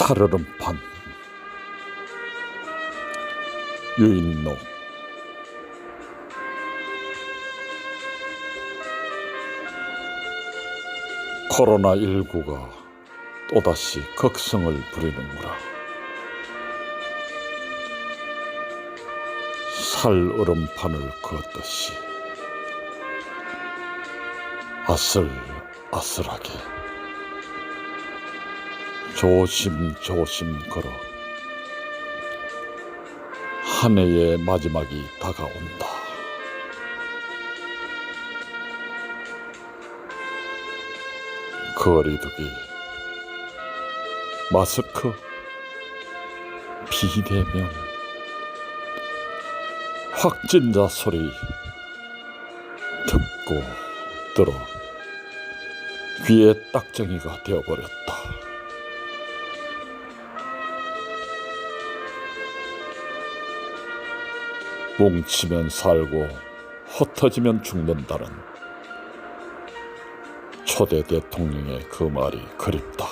살얼음판. 유인록 코로나19가 또다시 극성을 부리는구나. 살얼음판을 그었듯이 아슬아슬하게 조심조심 걸어 한 해의 마지막이 다가온다. 거리두기, 마스크, 비대면, 확진자 소리 듣고 들어 귀에 딱정이가 되어버렸다. 뭉치면 살고 흩어지면 죽는다는 초대 대통령의 그 말이 그립다.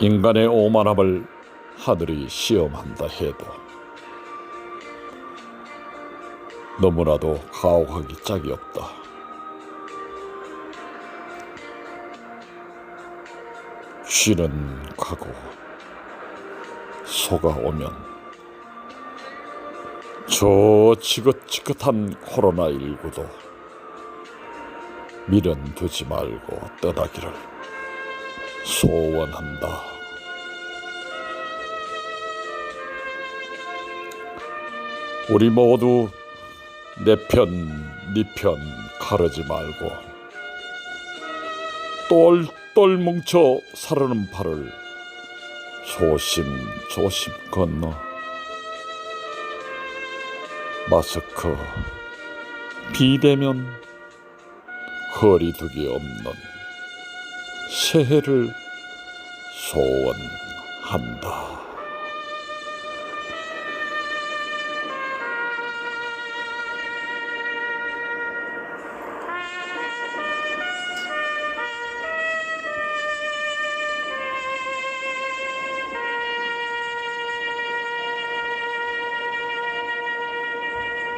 인간의 오만함을 하늘이 시험한다 해도 너무나도 가혹하기 짝이 없다. 쉬는 가고 소가 오면 저 지긋지긋한 코로나19도 미련 두지 말고 떠나기를 소원한다. 우리 모두 내 편, 네 편 가르지 말고 똘 똘 뭉쳐 사르는 발을 조심조심 건너 마스크, 비대면, 거리두기 없는 새해를 소원한다.